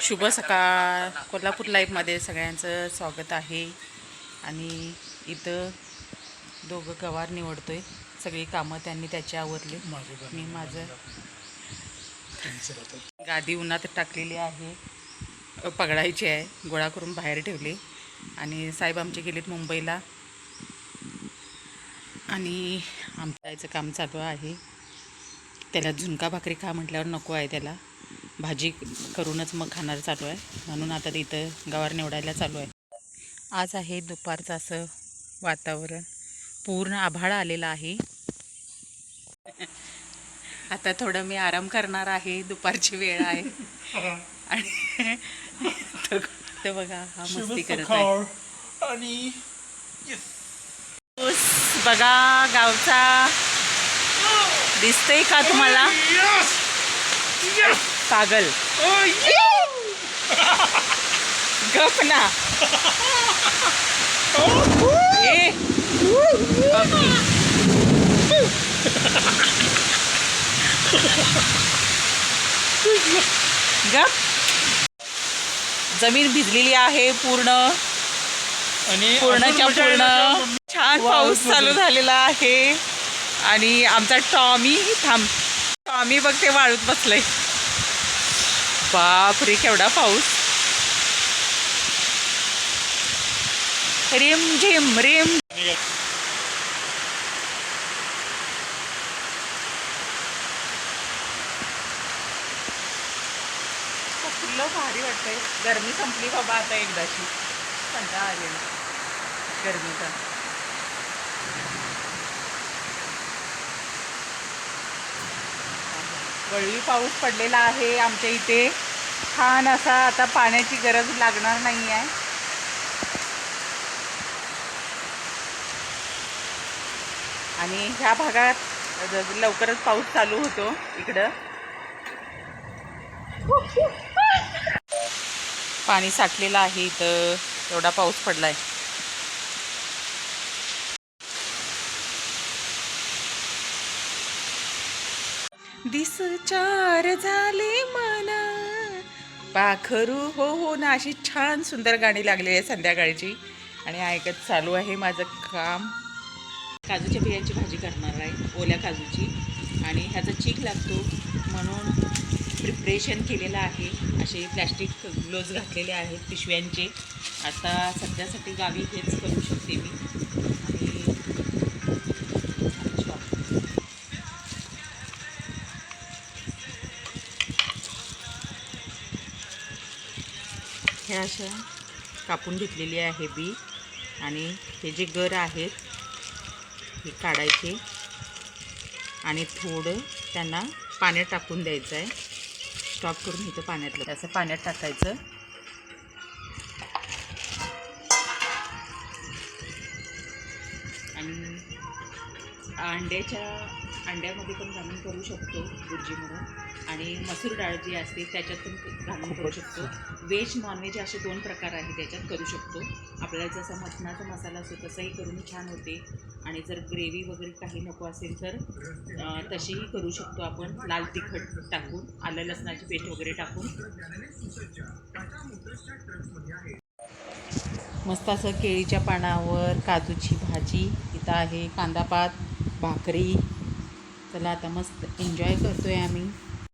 शुभ सकाळ. कोल्हापूर लाईफमध्ये सगळ्यांचं स्वागत आहे. आणि इथं दोघं गवार निवडतोय. सगळी कामं त्यांनी त्याची आवरली. मी माझं गादी उन्हात टाकलेली आहे. पगडायची आहे. गोळा करून बाहेर ठेवली. आणि साहेब आमचे गेलेत मुंबईला. आणि आमचं जायचं काम चालू आहे. त्याला झुणका भाकरी खा म्हटल्यावर नको आहे त्याला. भाजी करूनच मग खाणार चालू आहे. म्हणून आता इथं गवार निवडायला चालू आहे. आज आहे दुपारचं असं वातावरण. पूर्ण आभाळ आलेलं आहे. आता थोडं मी आराम करणार आहे. दुपारची वेळ आहे. आणि तो- बघा हा मस्ती करत आहे. आणि बघा गावचा. दिसतंय का तुम्हाला? पागल. गप ना. गप. जमीन भिजलेली आहे पूर्ण. आणि पूर्णच्या पूर्ण. म्हणजे छान पाऊस चालू. झालेला आहे. आणि आमचा टॉमी थांब. टॉमी बघ ते वाळूत बसलंय. बाप रे केवढा पाऊस. रिम झिम रिम. फुलं भारी वाटतंय. गरमी संपली बाबा आता एकदाची कंटाळा आलेला गरमीचा. वळवी पाऊस पडलेला आहे आमच्या इथे. छान असा आता पाण्याची गरज लागणार नाही आहे. आणि ह्या भागात लवकरच पाऊस चालू होतो इकडं. पाणी साठलेलं आहे इथं. एवढा पाऊस पडला आहे दिस चार झाले मना. पाखरू हो हो ना अशी छान सुंदर गाणी लागली आहे संध्याकाळची. आणि ऐकत चालू आहे माझं काम. काजूच्या बियांची भाजी करणार आहे ओल्या काजूची. आणि ह्याचा चीक लागतो म्हणून प्रिपरेशन केलेलं आहे. असे प्लॅस्टिक ग्लोव्ज घातलेले आहेत पिशव्यांचे. आता सध्यासाठी गावी हेच करू शकते हे अशा कापून घेतलेली आहे बी. आणि हे जे गर आहेत हे काढायचे. आणि थोडं त्यांना पाण्यात टाकून द्यायचं आहे. स्टॉप करून इथं पाण्यातलं. असं पाण्यात टाकायचं. आणि अंड्याच्या अंड्यामध्ये पण घालून करू शकतो बुर्जी म्हणून. आणि मसूर डाळ जी असते त्याच्यात पण घालून करू शकतो. व्हेज नॉनव्हेज असे दोन प्रकार आहे त्याच्यात करू शकतो. आपल्याला जसा मटणाचा मसाला असतो तसाही करून छान होते. आणि जर ग्रेव्ही वगैरे काही नको असेल तर तशीही करू शकतो आपण. लाल तिखट टाकून आलं लसणाची पेस्ट वगैरे टाकून. मस्त असं केळीच्या पानावर काजूची भाजी. इथं आहे कांदापात भाकरी. चला आता मस्त एन्जॉय करतो आहे आम्ही.